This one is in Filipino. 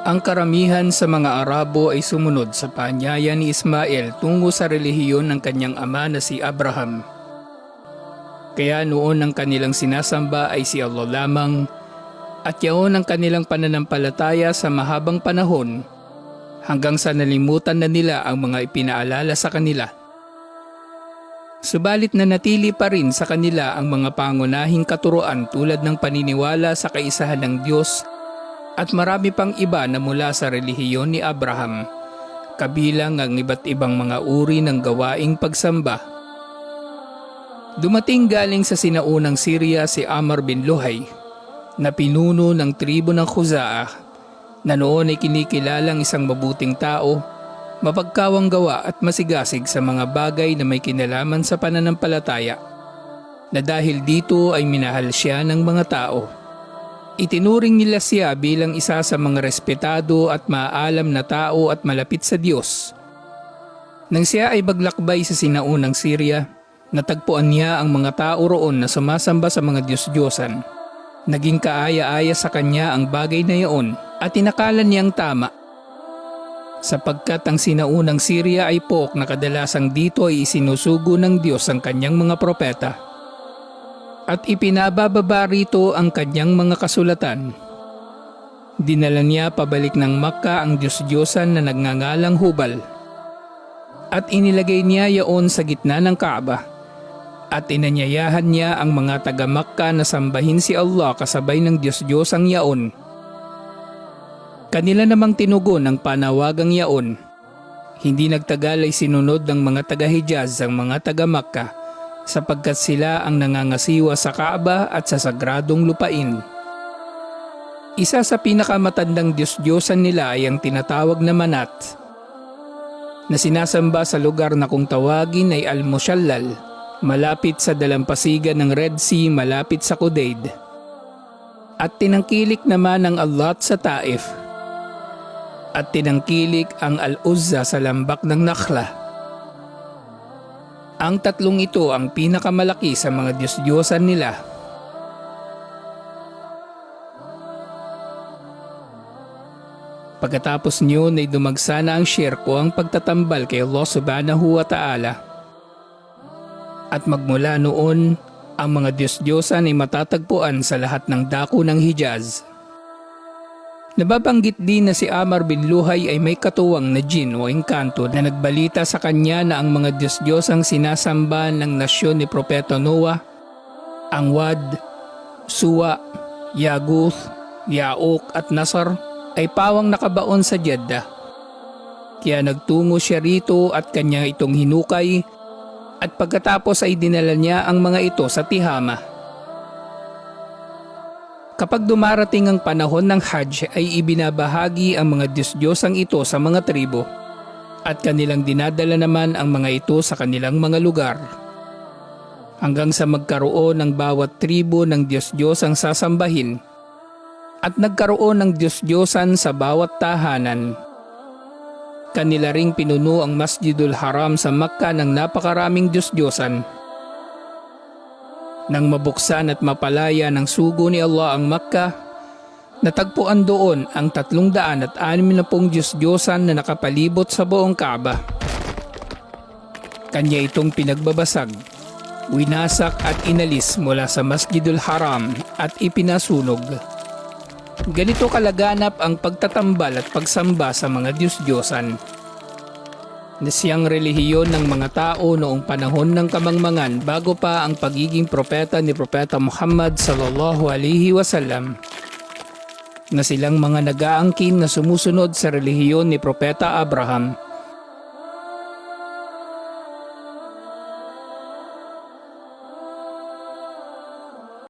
Ang karamihan sa mga Arabo ay sumunod sa paanyaya ni Ismael tungo sa relihiyon ng kanyang ama na si Abraham. Kaya noon ang kanilang sinasamba ay si Allah lamang at yaon ang kanilang pananampalataya sa mahabang panahon hanggang sa nalimutan na nila ang mga ipinaalala sa kanila. Subalit na natili pa rin sa kanila ang mga pangunahing katuroan tulad ng paniniwala sa kaisahan ng Diyos at marami pang iba na mula sa relihiyon ni Abraham, kabilang ang iba't ibang mga uri ng gawaing pagsamba. Dumating galing sa sinaunang Syria si Amr bin Luhay, na pinuno ng tribo ng Khuzaa, na noon ay kinikilalang isang mabuting tao, mapagkawang gawa at masigasig sa mga bagay na may kinalaman sa pananampalataya, na dahil dito ay minahal siya ng mga tao. Itinuring nila siya bilang isa sa mga respetado at maaalam na tao at malapit sa Diyos. Nang siya ay baglakbay sa sinaunang Syria, natagpuan niya ang mga tao roon na sumasamba sa mga Diyos-Diyosan. Naging kaaya-aya sa kanya ang bagay na iyon at tinakalan niyang tama. Sapagkat ang sinaunang Syria ay pok na kadalasang dito ay isinusugo ng Diyos ang kanyang mga propeta at ipinabababa rito ang kanyang mga kasulatan. Dinala niya pabalik ng Makka ang Diyos-Diyosan na nagngangalang Hubal. At inilagay niya yaon sa gitna ng Kaaba. At inanyayahan niya ang mga taga-Makka na sambahin si Allah kasabay ng Diyos-Diyosang yaon. Kanila namang tinugon ang panawagang yaon. Hindi nagtagal ay sinunod ng mga taga-Hijaz ang mga taga-Makka sapagkat sila ang nangangasiwa sa Kaaba at sa sagradong lupain. Isa sa pinakamatandang Diyos-Diyosan nila ay ang tinatawag na Manat, na sinasamba sa lugar na kung tawagin ay Al-Mushallal, malapit sa dalampasigan ng Red Sea malapit sa Kudaid. At tinangkilik naman ang Allat sa Taif. At tinangkilik ang Al-Uzza sa lambak ng Nakhla. Ang tatlong ito ang pinakamalaki sa mga Diyos-Diyosan nila. Pagkatapos niyon ay dumagsa na ang shirko ang pagtatambal kay Allah subhanahu wa ta'ala. At magmula noon, ang mga Diyos-Diyosan ay matatagpuan sa lahat ng dako ng Hijaz. Nababanggit din na si Amar bin Luhay ay may katuwang na jin o engkanto na nagbalita sa kanya na ang mga Diyos-Diyos ang sinasamba ng nasyon ni Propeta Noah, ang Wad, Suwa, Yaguth, Yaok at Nasar ay pawang nakabaon sa Jeddah. Kaya nagtungo siya rito at kanya itong hinukay at pagkatapos ay dinala niya ang mga ito sa Tihama. Kapag dumarating ang panahon ng Hajj ay ibinabahagi ang mga Diyos-Diyosang ito sa mga tribo at kanilang dinadala naman ang mga ito sa kanilang mga lugar. Hanggang sa magkaroon ng bawat tribo ng Diyos-Diyos ang sasambahin at nagkaroon ng Diyos-Diyosan sa bawat tahanan. Kanila ring pinuno ang Masjidul Haram sa Makka ng napakaraming Diyos-Diyosan. Nang mabuksan at mapalaya ng sugo ni Allah ang Makka, natagpuan doon ang tatlong daan at anim na pong Diyos-Diyosan na nakapalibot sa buong Kaaba. Kanya itong pinagbabasag, winasak at inalis mula sa Masjidul Haram at ipinasunog. Ganito kalaganap ang pagtatambal at pagsamba sa mga Diyos-Diyosan na siyang relihiyon ng mga tao noong panahon ng kamangmangan bago pa ang pagiging propeta ni Propeta Muhammad sallallahu alaihi wasallam. Na silang mga nag-aangkin na sumusunod sa relihiyon ni Propeta Abraham